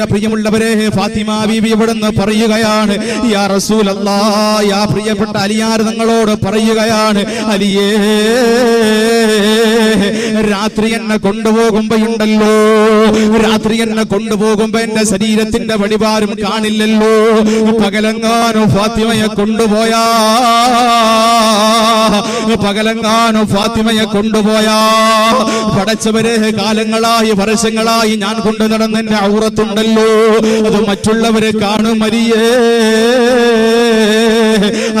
എന്റെ പ്രിയമുള്ളവരെ ഫാത്തിമ ബീബി ഇവിടുന്ന് പറയുകയാണ് യാ യാ പ്രിയപ്പെട്ട അലിയാർ നിങ്ങളോട് പറയുകയാണ് അലിയേ രാത്രി എന്നെ കൊണ്ടുപോകുമ്പോയുണ്ടല്ലോ രാത്രി എന്നെ കൊണ്ടുപോകുമ്പോ എന്റെ ശരീരത്തിന്റെ വഴിപാടും കാണില്ലല്ലോ പകലങ്ങാനോ ഫാത്തിമയെ കൊണ്ടുപോയാ പകലങ്ങാനോ ഫാത്തിമയെ കൊണ്ടുപോയാ. പടച്ചവരെ കാലങ്ങളായി വർഷങ്ങളായി ഞാൻ കൊണ്ടു നടന്ന ഔറത്തുണ്ടല്ലോ അത് മറ്റുള്ളവരെ കാണും അലിയേ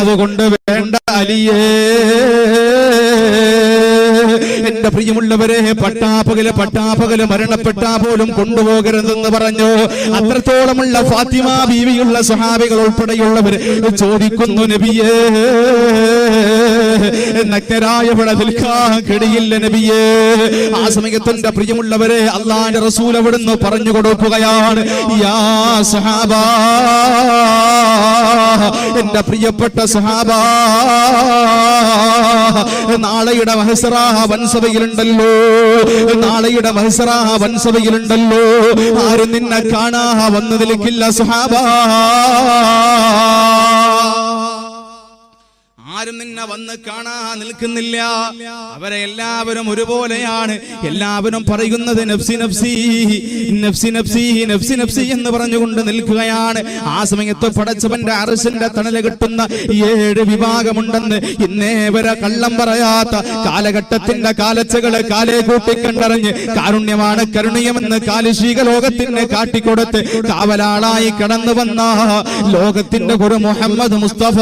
അതുകൊണ്ട് വേണ്ട അലിയേ എന്റെ പ്രിയമുള്ളവരെ പട്ടാപ്പകൽ പട്ടാപ്പകൽ മരണപ്പെട്ടാ പോലും കൊണ്ടുപോകരുതെന്ന് പറഞ്ഞു. അത്രത്തോളമുള്ള ഫാത്തിമ ബീവിയുള്ള സഹാബികൾ ഉൾപ്പെടെയുള്ളവർ ചോദിക്കുന്നു നബിയേ നബിയേ. ആ സമയത്തിന്റെ പ്രിയമുള്ളവരെ അള്ളാന്റെ റസൂൽ അവിടുന്ന് പറഞ്ഞു കൊടുക്കുകയാണ് യാ എന്റെ പ്രിയപ്പെട്ട സഹാബ നാളെയുടെ മഹസറാ വൻസഭയിലുണ്ടല്ലോ. നാളെയുടെ മഹസറാ വൻസഭയിലുണ്ടല്ലോ. ആരും നിന്നെ കാണാ വന്നതിലേക്കില്ല സഹാബ. ആരും നിന്നെ വന്ന് കാണാൻ നിൽക്കുന്നില്ല. അവരെ എല്ലാവരും ഒരുപോലെയാണ്. എല്ലാവരും പറയുന്നത് നഫ്സി നഫ്സി നഫ്സി നഫ്സി നഫ്സി നഫ്സി എന്ന് പറഞ്ഞുകൊണ്ട് നിൽക്കുകയാണ്. ആ സമയത്ത് പടച്ചവന്റെ അറസിന്റെ തണൽ കിട്ടുന്ന ഏഴ് വിഭാഗമുണ്ടെന്ന് ഇന്നേ വരെ കള്ളം പറയാത്ത കാലഘട്ടത്തിന്റെ കാലച്ചകൾ കാലേ കൂട്ടി കണ്ടറിഞ്ഞ് കാരുണ്യമാണ് കരുണീയമെന്ന് കാലുശീക ലോകത്തിന് കാട്ടിക്കൊടുത്ത് കാവലാളായി കടന്നു വന്ന ലോകത്തിന്റെ ഒരു മുഹമ്മദ് മുസ്തഫ.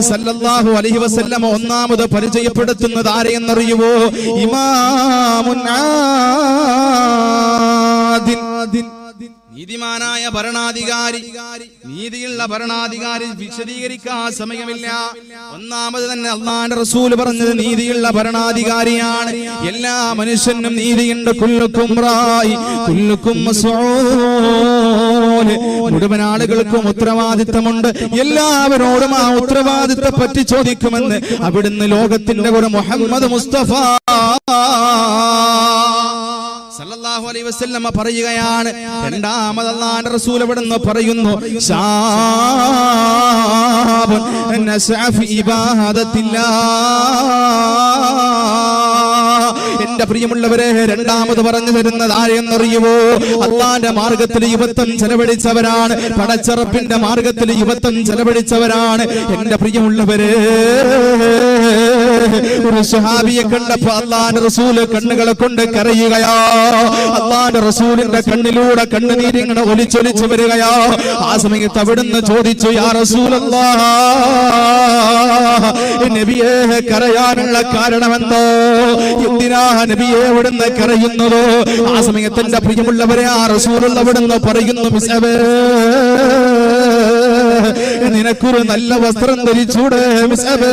സല്ലല്ലാഹു അലൈഹി വസല്ലം ഒന്നാമത് പരിചയപ്പെടുത്തുന്നത് ആരെയെന്നറിയുവോ? ഇമാമുൻ ആദിൻ. നീതിമാനായ ഭരണാധികാരി. നീതിയുള്ള ഭരണാധികാരി വിശദീകരിക്കാൻ സമയമില്ല. ഒന്നാമത് തന്നെ അള്ളാന്റെ റസൂൽ പറഞ്ഞത് നീതിയുള്ള ഭരണാധികാരിയാണ്. എല്ലാ മനുഷ്യനും നീതിയുണ്ട്. മുഴുവൻ ആളുകൾക്കും ഉത്തരവാദിത്തമുണ്ട്. എല്ലാവരോടും ആ ഉത്തരവാദിത്തം പറ്റി ചോദിക്കുമെന്ന് അവിടുന്ന് ലോകത്തിന്റെ ഒരു മുഹമ്മദ് മുസ്തഫ സല്ലല്ലാഹു അലൈഹി വസല്ലമ പറയുകയാണ് രണ്ടാമത് അല്ലാഹുവിന്റെ റസൂൽ അവിടുന്ന് പറയുന്നു ശാബുൻ നസഅ ഫി ഇബാദത്തില്ലാ എന്റെ പ്രിയമുള്ളവരെ രണ്ടാമത് പറഞ്ഞു തരുന്നത് ആരെന്നറിയുമോ അള്ളാന്റെ മാർഗത്തിൽ യുവത്വം ചെലവഴിച്ചവരാണ് പടച്ചറപ്പിന്റെ മാർഗത്തിൽ യുവത്വം ചെലവഴിച്ചവരാണ്. എന്റെ പ്രിയമുള്ളവരെ ഒരു സഹാബിയെ കണ്ടപ്പോ അള്ളാന്റെ റസൂൽ കണ്ണുകളെ കൊണ്ട് കരയുകയാ. അള്ളാന്റെ റസൂലിന്റെ കണ്ണിലൂടെ കണ്ണുനീരിങ്ങനെ ഒലിച്ചൊലിച്ചു വരികയാ. ആ സമയത്ത് അവിടുന്ന് ചോദിച്ചു യാ റസൂലല്ലാ നബിയെ കരയാനുള്ള കാരണമെന്തോ? എന്തിനാ നബിയെ അവിടുന്ന് കരയുന്നതോ? ആ സമയത്ത് എന്റെ പ്രിയമുള്ളവരെ ആ റസൂലുള്ള അവിടുന്ന് പറയുന്നു മിസവേ നിനക്കൊരു നല്ല വസ്ത്രം ധരിച്ചൂടെ മിസവേ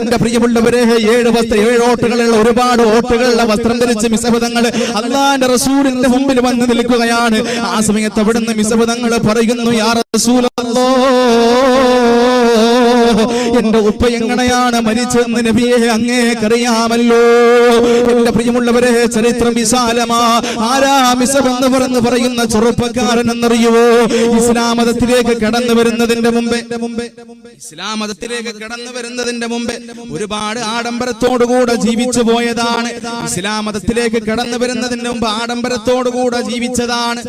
എന്റെ പ്രിയമുള്ളവരെ ഏഴ് വസ്ത്ര ഏഴ് ഓട്ടുകളുള്ള ഒരുപാട് ഓട്ടുകളുള്ള വസ്ത്രം ധരിച്ച് മിസബദങ്ങൾ അള്ളാന്റെ റസൂലിന്റെ മുമ്പിൽ വന്ന് നിൽക്കുകയാണ്. ആ സമയത്ത് അവിടുന്ന് മിസബദങ്ങൾ പറയുന്നു യാ റസൂലല്ലോ. എന്റെ ഉപ്പ എങ്ങനെയാണ് മരിച്ചെന്ന് നബിയെ അങ്ങേക്കറിയാമല്ലോ. എന്റെ പ്രിയമുള്ളവരെ ചരിത്രം വിശാലമാ. ആരാ മിസമെന്ന് പറഞ്ഞ് പറയുന്ന ചെറുപ്പക്കാരൻ എന്നറിയുവോ ഇസ്ലാം മതത്തിലേക്ക് കടന്നു വരുന്നതിന്റെ മുമ്പേ ഇസ്ലാം മതത്തിലേക്ക് കടന്നു വരുന്നതിന്റെ മുമ്പേ ഒരുപാട് ആഡംബരത്തോടുകൂടെ ജീവിച്ചു പോയതാണ്. ഇസ്ലാം മതത്തിലേക്ക് കടന്നു വരുന്നതിന്റെ മുമ്പ് ആഡംബരത്തോടുകൂടെ ജീവിച്ചതാണ്.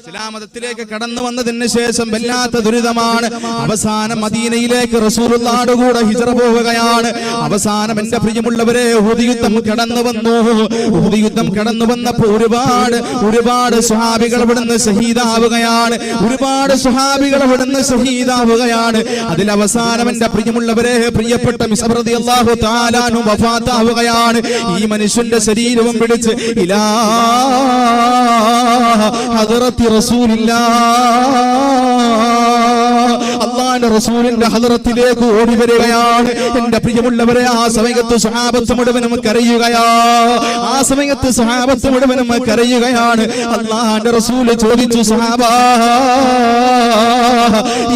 ഇസ്ലാം മതത്തിലേക്ക് കടന്നു വന്നതിന് ശേഷം വല്ലാത്ത ദുരിതമാണ്. അവസാനം മദീനയിലേക്ക് റസൂലുള്ളാടെ കൂടെ ഹിജറ പോവുകയാണ്. അവസാനം എന്റെ പ്രിയമുള്ളവരെ ഉഹുദ് യുദ്ധം കടന്നു വന്നു. ഉഹുദ് യുദ്ധം കടന്നു വന്നപ്പോ ഒരുപാട് ഒരുപാട് സ്വഹാബികൾ അവിടുന്ന് ഷഹീദാവുകയാണ് ഒരുപാട് സ്വഹാബികൾ അവിടുന്ന് ഷഹീദാവുകയാണ് അതിൽ അവസാനം എന്റെ പ്രിയമുള്ളവരെ പ്രിയപ്പെട്ട മിസബ്രതി അള്ളാഹു താലാനും വഫാത്താവുകയാണ്. ഈ മനുഷ്യന്റെ ശരീരവും പിടിച്ച് ഇലാ ഹദറത്തി റസൂലില്ലാ അള്ളാഹ് റസൂലിന്റെ ഹദറത്തിലേക്ക് ഓടി വരികയാണ്. എന്റെ പ്രിയമുള്ളവരെ ആ സമയത്ത് സഹാബത്ത് മുഴുവനും കരയുകയാ ആ സമയത്ത് സഹാബത്ത് മുഴുവനും കരയുകയാണ് അള്ളാന്റെ റസൂൽ ചോദിച്ചു സഹാബ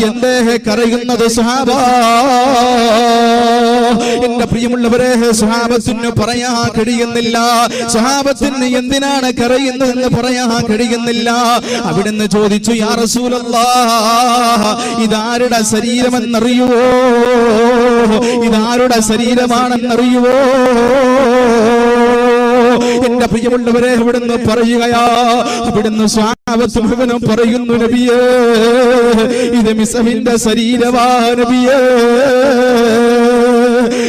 എന്തേ കരയുന്നത് സഹാബ എന്റെ പ്രിയമുള്ളവരെ സ്വഹാബത്തിന് പറയാൻ കഴിയുന്നില്ല സ്വഹാബത്തിന് എന്തിനാണ് കരയുന്നതെന്ന് പറയാൻ കഴിയുന്നില്ല അവിടുന്ന് ചോദിച്ചു യാ ഇതാരുടെ ശരീരമെന്നറിയുവോ? ഇതാരുടെ ശരീരമാണെന്നറിയുവോ? എന്റെ പ്രിയമുള്ളവരെ അവിടുന്ന് പറയുകയാ അവിടുന്ന് സ്വാപത്ത് മുഴുവനും പറയുന്നു നബിയേ ഇത് മിസമിന്റെ ശരീരവാ നബിയേ.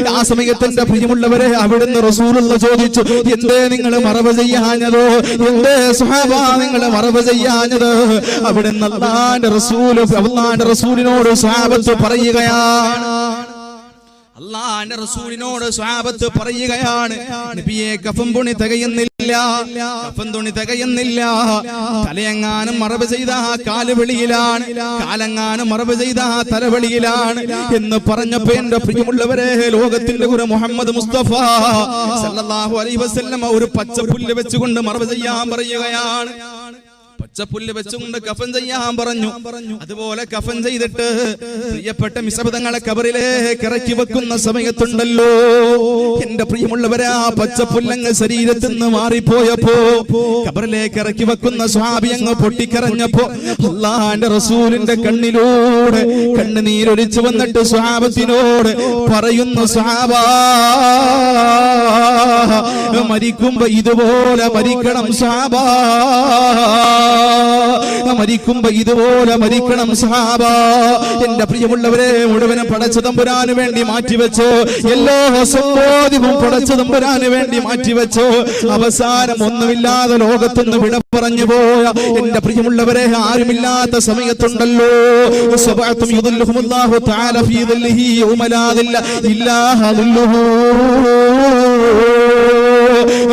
ആ സമയത്തിന്റെ പ്രിയമുള്ളവരെ അവിടുന്ന് റസൂലുള്ള ചോദിച്ചു എന്തേ നിങ്ങൾ മറവ് ചെയ്യാഞ്ഞതോ? എന്തേ സ്വഹാബാ നിങ്ങൾ മറവ് ചെയ്യാഞ്ഞത്? അവിടുന്ന് അള്ളാന്റെ റസൂൽ അള്ളാന്റെ റസൂലിനോട് സ്വഹാബത്ത് പറയുകയാണ്. അള്ളാന്റെ റസൂലിനോട് സ്വാപത്ത് പറയുകയാണ് നബിയെ കഫം പുണി തികയുന്നില്ല കഫം തുണി തികയുന്നില്ല. തലയെങ്ങാനും മറവ് ചെയ്ത ആ കാൽ വെളിയിലാണ് കാലെങ്ങാനും മറവ് ചെയ്ത തലവെളിയിലാണ് എന്ന് പറഞ്ഞപ്പോ എന്റെ പ്രിയമുള്ളവരെ ലോകത്തിന്റെ ഒരു മുഹമ്മദ് മുസ്തഫ സല്ലല്ലാഹു അലൈഹി വസല്ലം ഒരു പച്ചപ്പുല്ല് വെച്ചുകൊണ്ട് മറവ് ചെയ്യാൻ പറയുകയാണ്. പച്ചപ്പുല്ല് വെച്ചുകൊണ്ട് കഫൻ ചെയ്യാൻ പറഞ്ഞു. അതുപോലെ കഫൻ ചെയ്തിട്ട് പ്രിയപ്പെട്ട മിസബദങ്ങളെ കബറിലേക്ക് ഇറക്കി വെക്കുന്ന സമയത്തുണ്ടല്ലോ. എന്റെ പ്രിയമുള്ളവരെ ആ പച്ചപ്പുല്ലങ്ങ് ശരീരത്തിൽ നിന്ന് മാറിപ്പോയപ്പോ കബറിലേക്ക് ഇറക്കി വെക്കുന്ന സ്വാമി അങ്ങ് പൊട്ടിക്കറഞ്ഞപ്പോ അള്ളാന്റെ റസൂലിന്റെ കണ്ണിലൂടെ കണ്ണുനീരൊലിച്ചു വന്നിട്ട് സ്വാപത്തിനോട് പറയുന്ന സ്വാബാ മരിക്കുമ്പോ ഇതുപോലെ മരിക്കണം സ്വാബാ മരിക്കുമ്പോ ഇതുപോലെ മരിക്കണം സഹാബ. എന്റെ പ്രിയമുള്ളവരെ മുഴുവനും പടച്ചു തമ്പുരാന് വേണ്ടി മാറ്റിവെച്ചു എല്ലാ സമ്പോദ്യവും പടച്ചു തമ്പുരാന് വേണ്ടി മാറ്റിവെച്ചു അവസാനം ഒന്നുമില്ലാതെ ലോകത്തുനിന്ന് വിട പറഞ്ഞു പോയ എന്റെ പ്രിയമുള്ളവരെ ആരുമില്ലാത്ത സമയത്തുണ്ടല്ലോ. ഇല്ലാ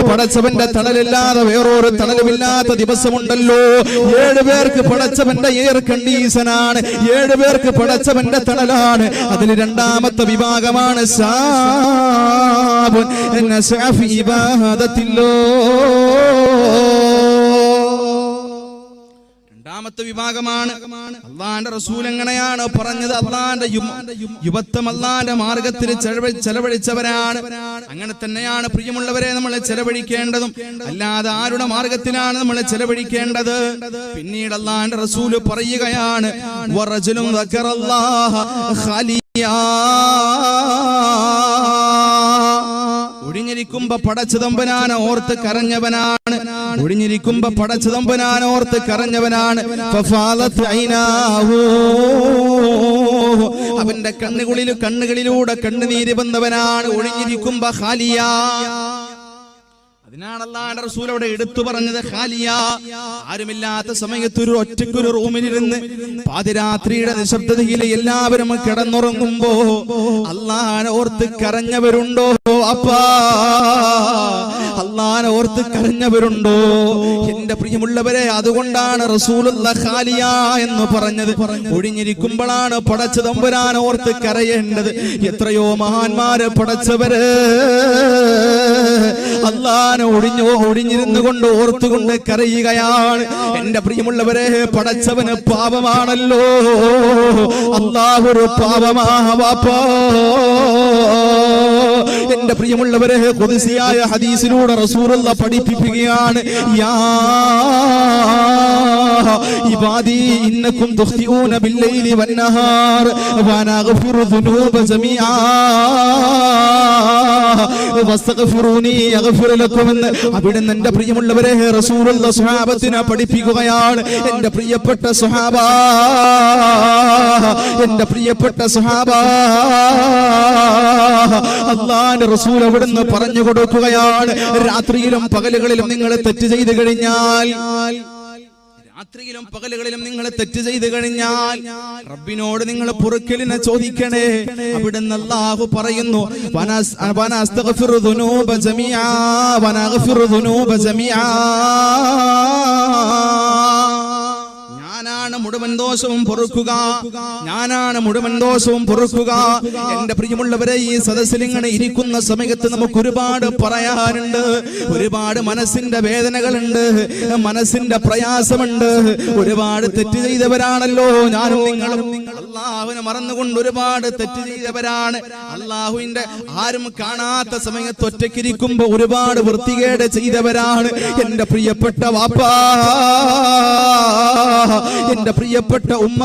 പടച്ചവന്റെ തണലില്ലാതെ വേറൊരു തണലുമില്ലാത്ത ദിവസമുണ്ടല്ലോ. ഏഴ് പേർക്ക് പടച്ചവന്റെ എയർ കണ്ടീഷനാണ്. ഏഴ് പേർക്ക് പടച്ചവന്റെ തണലാണ്. അതിൽ രണ്ടാമത്തെ വിഭാഗമാണ് സാബുൻ സാഫി ഇബാദത്തില്ലോ രണ്ടാമത്തെ വിഭാഗമാണ്. അള്ളാന്റെ റസൂൽ എങ്ങനെയാണ് പറഞ്ഞത്? അള്ളാന്റെ യുവത്വം അള്ളാന്റെ മാർഗത്തിൽ ചെലവഴി- ചെലവഴിച്ചവരാണ്. അങ്ങനെ തന്നെയാണ് പ്രിയമുള്ളവരെ നമ്മൾ ചെലവഴിക്കേണ്ടതും. അല്ലാതെ ആരുടെ മാർഗത്തിലാണ് നമ്മൾ ചെലവഴിക്കേണ്ടത്? പിന്നീട് അള്ളാന്റെ റസൂൽ പറയുകയാണ് ഖാലിയാ. ഒഴിഞ്ഞിരിക്കുമ്പോ പടച്ചതമ്പനാന ഓർത്ത് കരഞ്ഞവനാണ്. ഒഴിഞ്ഞിരിക്കുമ്പോ പടച്ചതമ്പനാന ഓർത്ത് കരഞ്ഞവനാണ്. അവന്റെ കണ്ണുകളിൽ കണ്ണുകളിലൂടെ കണ്ണുനീര് വന്നവനാണ്. ഒഴിഞ്ഞിരിക്കുമ്പോ ഖാലിയ. അതിനാണ് അള്ളാഹുവിന്റെ റസൂൽ അവിടെ എടുത്തു പറഞ്ഞത് ഖാലിയ ആരുമില്ലാത്ത സമയത്ത് ഒരു ഒറ്റയ്ക്കൊരു റൂമിലിരുന്ന് പാതിരാത്രിയുടെ നിശബ്ദതയിൽ എല്ലാവരും കിടന്നുറങ്ങുമ്പോ അള്ളാഹാനെ ഓർത്ത് കരഞ്ഞവരുണ്ടോ? അപ്പാ അള്ളാഹാനെ ഓർത്ത് കരഞ്ഞവരുണ്ടോ? എന്റെ പ്രിയമുള്ളവരെ അതുകൊണ്ടാണ് റസൂലുള്ള ഖാലിയ എന്ന് പറഞ്ഞത്. ഒഴിഞ്ഞിരിക്കുമ്പോഴാണ് പടച്ച തമ്പുരാൻ ഓർത്ത് കരയേണ്ടത്. എത്രയോ മഹാന്മാര് പടച്ചവര് അള്ളാനെ ഒടിഞ്ഞു ഒഴിഞ്ഞിരുന്നു കൊണ്ട് ഓർത്തുകൊണ്ട് കരയുകയാണ്. എന്റെ പ്രിയമുള്ളവരെ പടച്ചവന് പാപമാണല്ലോ. അല്ലാഹു ഒരു പാപമാ എന്റെ പ്രിയമുള്ളവരെ കൊതിസിയായ ഹദീസിലൂടെ റസൂറുള്ള പഠിപ്പിക്കുകയാണ് യാ ഇബാദി ഇന്നക്കും തുഖ്തിഊന ബില്ലൈലി വന്നഹാർ. വനഗ്ഫിറു ദുനൂബ ജമീആ. വസ്തഗ്ഫിറൂനി യഗ്ഫിറു ലക്കും എന്ന് അവിടെ എന്റെ പ്രിയമുള്ളവരെ റസൂലുള്ള സ്വഹാബത്തിനെ പഠിപ്പിക്കുകയാണ്. എന്റെ പ്രിയപ്പെട്ട സ്വഹാബ. എന്റെ പ്രിയപ്പെട്ട സ്വഹാബ. അള്ളാന്റെ റസൂൽ അവിടുന്ന് പറഞ്ഞു കൊടുക്കുകയാണ്. രാത്രിയിലും പകലുകളിലും നിങ്ങൾ തെറ്റ് ചെയ്തു കഴിഞ്ഞാൽ രാത്രിയിലും പകലുകളിലും നിങ്ങൾ തെറ്റ് ചെയ്തു കഴിഞ്ഞാൽ റബ്ബിനോട് നിങ്ങൾ പുറക്കലിനെ ചോദിക്കണേ. അവിടെ അല്ലാഹു പറയുന്നു വനസ്- വനസ്തഗ്ഫിറു ഞാനാണ് മുഴുവൻ ദോഷവും പൊറുക്കുക. ഞാനാണ് മുഴുവൻ ദോഷവും പൊറുക്കുക. എന്റെ പ്രിയമുള്ളവരെ ഈ സദസ്സിൽ ഇങ്ങനെ ഇരിക്കുന്ന സമയത്ത് നമുക്ക് ഒരുപാട് പറയാനുണ്ട് ഒരുപാട് മനസ്സിന്റെ വേദനകളുണ്ട്. മനസ്സിന്റെ പ്രയാസമുണ്ട്. ഒരുപാട് തെറ്റ് ചെയ്തവരാണല്ലോ. ഞാനും നിങ്ങളും. അള്ളാഹുവിനെ മറന്നുകൊണ്ട് ഒരുപാട് തെറ്റ് ചെയ്തവരാണ്. അള്ളാഹുവിന്റെ ആരും കാണാത്ത സമയത്ത് ഒറ്റയ്ക്കിരിക്കുമ്പോ ഒരുപാട് വൃത്തികേട് ചെയ്തവരാണ്. എന്റെ പ്രിയപ്പെട്ട വാപ്പാ. എന്റെ പ്രിയപ്പെട്ട ഉമ്മ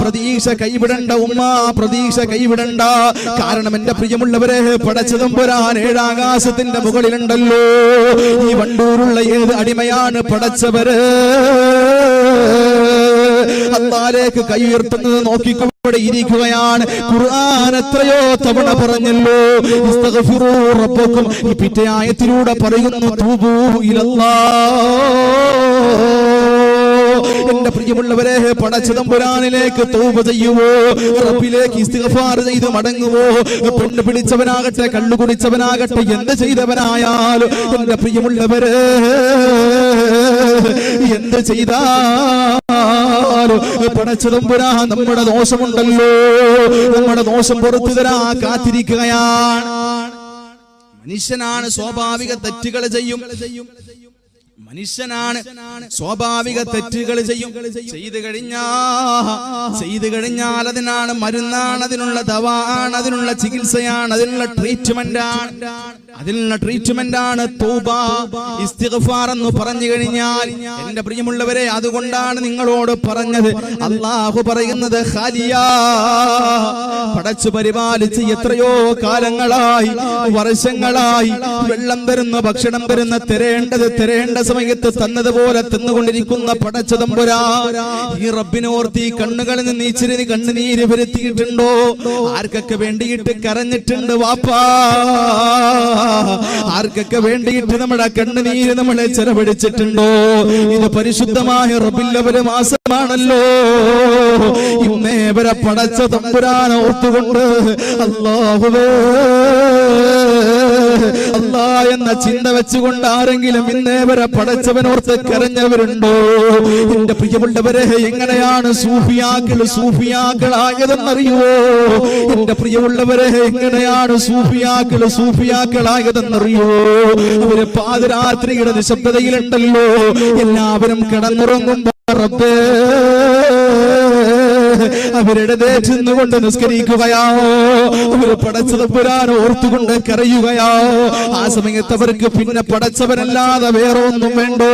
പ്രതീക്ഷ കൈവിടണ്ട ഉമ്മ പ്രതീക്ഷ കൈവിടണ്ട. കാരണം എന്റെ പ്രിയമുള്ളവരെ പടച്ചതും പുരാൻ ഏഴാകാശത്തിന്റെ മുകളിലുണ്ടല്ലോ. ഈ വണ്ടൂരുള്ള ഏത് അടിമയാണ് പടച്ചവര്? അത്താലേക്ക് കൈ ഉയർത്തുന്നത് ഇരിക്കുകയാണ്. ഖുർആൻ എത്രയോ തവണ പറഞ്ഞല്ലോ. റബ്ബക്കും ഈ പറയുന്നു തൂബൂ ഇലല്ലാഹ്. എന്റെ പ്രിയമുള്ളവരെ പടച്ചതമ്പുരാനിലേക്ക് തൗബ ചെയ്യുവോ? റബ്ബിലേക്ക് ഇസ്തിഗ്ഫാർ ചെയ്ത് മടങ്ങുവോ? പെണ്ണ് പിടിച്ചവനാകട്ടെ കണ്ണു കുടിച്ചവനാകട്ടെ എന്ത് ചെയ്തവനായാലും എന്റെ പ്രിയമുള്ളവരെ എന്ത് ചെയ്താലും പടച്ചതമ്പുരാ നമ്മുടെ ദോഷമുണ്ടല്ലോ. നമ്മുടെ ദോഷം പുറത്തു തരാ കാത്തിരിക്കുകയാണ്. മനുഷ്യനാണ് സ്വാഭാവിക തെറ്റുകൾ ചെയ്യും. മനുഷ്യനാണ്. സ്വാഭാവിക തെറ്റുകൾ ചെയ്യും. ചെയ്തു കഴിഞ്ഞാ ചെയ്തു കഴിഞ്ഞാൽ അതിനാണ് മരുന്നാണ് അതിനുള്ള ദവ ആണ് അതിനുള്ള ചികിത്സയാണ് അതിനുള്ള ട്രീറ്റ്മെന്റ് ആണ് അതിനുള്ള ട്രീറ്റ്മെന്റ് ആണ് തൗബ ഇസ്തിഗ്ഫാർ എന്ന് പറഞ്ഞു കഴിഞ്ഞാൽ എന്റെ പ്രിയമുള്ളവരെ അതുകൊണ്ടാണ് നിങ്ങളോട് പറഞ്ഞത്. അള്ളാഹു പറയുന്നത് പടച്ചു പരിപാലിച്ച് എത്രയോ കാലങ്ങളായി വർഷങ്ങളായി വെള്ളം തരുന്ന ഭക്ഷണം തരുന്ന തിരേണ്ടത് തരേണ്ട സമയത്ത് തന്നതുപോലെ തിന്നുകൊണ്ടിരിക്കുന്ന പടച്ചതമ്പുരാ ഈ റബ്ബിനെ ഓർത്തി കണ്ണുകളിൽ നിന്ന് ഇച്ചിരി കണ്ണുനീര് വരുത്തിയിട്ടുണ്ടോ? ആർക്കൊക്കെ വേണ്ടിയിട്ട് കരഞ്ഞിട്ടുണ്ട് വാപ്പാ? ആർക്കൊക്കെ വേണ്ടിയിട്ട് നമ്മുടെ കണ്ണുനീര് നമ്മളെ ചെലവഴിച്ചിട്ടുണ്ടോ? ഇത് പരിശുദ്ധമായ റബ്ബില്ലവര് മാസമാണല്ലോ. ഇന്നേ വരെ പടച്ച തമ്പുരാൻ ഓർത്തുകൊണ്ട് അല്ലാഹുവേ അല്ലാ എന്ന ചിന്ത വെച്ചുകൊണ്ട് ആരെങ്കിലും ഇന്നേ വരെ പടച്ചവനോർത്ത് കരഞ്ഞവരുണ്ടോ? എന്റെ പ്രിയമുള്ളവരെ എങ്ങനെയാണ് സൂഫിയാക്കൾ സൂഫിയാക്കളായതെന്നറിയുവോ? എന്റെ പ്രിയമുള്ളവരെ എങ്ങനെയാണ് സൂഫിയാക്കൾ സൂഫിയാക്കളായതെന്നറിയോ അവർ പാതിരാത്രിയുടെ നിശബ്ദതയിലുണ്ടല്ലോ. എല്ലാവരും കിടന്നുറങ്ങുമ്പോ റബ്ബേ അവരുടെ കൊണ്ട് നിസ്കരിക്കുകയാോ അവർ പടച്ചത് പുരാൻ ഓർത്തുകൊണ്ട് കരയുകയോ ആ സമയത്ത് അവർക്ക് പിന്നെ പടച്ചവനല്ലാതെ വേറെ ഒന്നും വേണ്ടോ?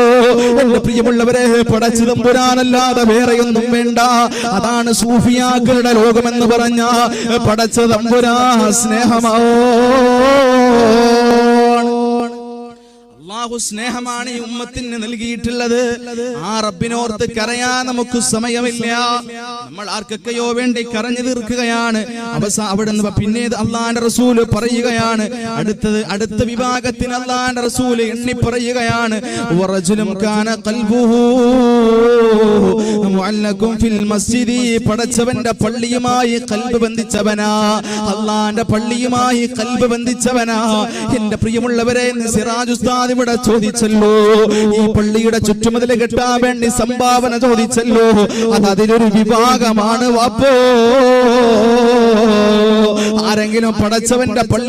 എന്റെ പ്രിയമുള്ളവരെ പടച്ചതും പുരാനല്ലാതെ വേറെയൊന്നും വേണ്ട. അതാണ് സൂഫിയാക്കളുടെ ലോകമെന്ന് പറഞ്ഞ പടച്ചതമ്പുരാ സ്നേഹമോ അള്ളാഹു സ്നേഹമാണ് ഈ ഉമ്മത്തിന് നൽകിയിട്ടുള്ളത്. ആ റബ്ബിനോർത്ത് കരയാൻ നമുക്ക് സമയമില്ല. നമ്മൾ ആർക്കൊക്കെയോ വേണ്ടി കരഞ്ഞു തീർക്കുകയാണ്. അവസാ അവിടെ നിന്ന് പിന്നെ അള്ളാന്റെ റസൂൽ പറയുകയാണ്. അടുത്തത് അടുത്ത വിഭാഗത്തിന് അള്ളാന്റെ റസൂൽ എണ്ണി പറയുകയാണ്. പടച്ചവന്റെ പള്ളിയുമായി കൽബ് ബന്ധിച്ചവനാ. അള്ളാന്റെ പള്ളിയുമായി കൽബ് ബന്ധിച്ചവനാ. എന്റെ പ്രിയമുള്ളവരെ ഇന്ന് സിറാജ് ഉസ്താദ് ഇവിടെ ചോദിച്ചല്ലോ. ഈ പള്ളിയുടെ ചുറ്റുമതിൽ കെട്ടാൻ വേണ്ടി സംഭാവന ചോദിച്ചല്ലോ. അത് അതിലൊരു വിഭാഗമാണ് വാപ്പോ. ആരെങ്കിലും പടച്ചവന്റെ പള്ളി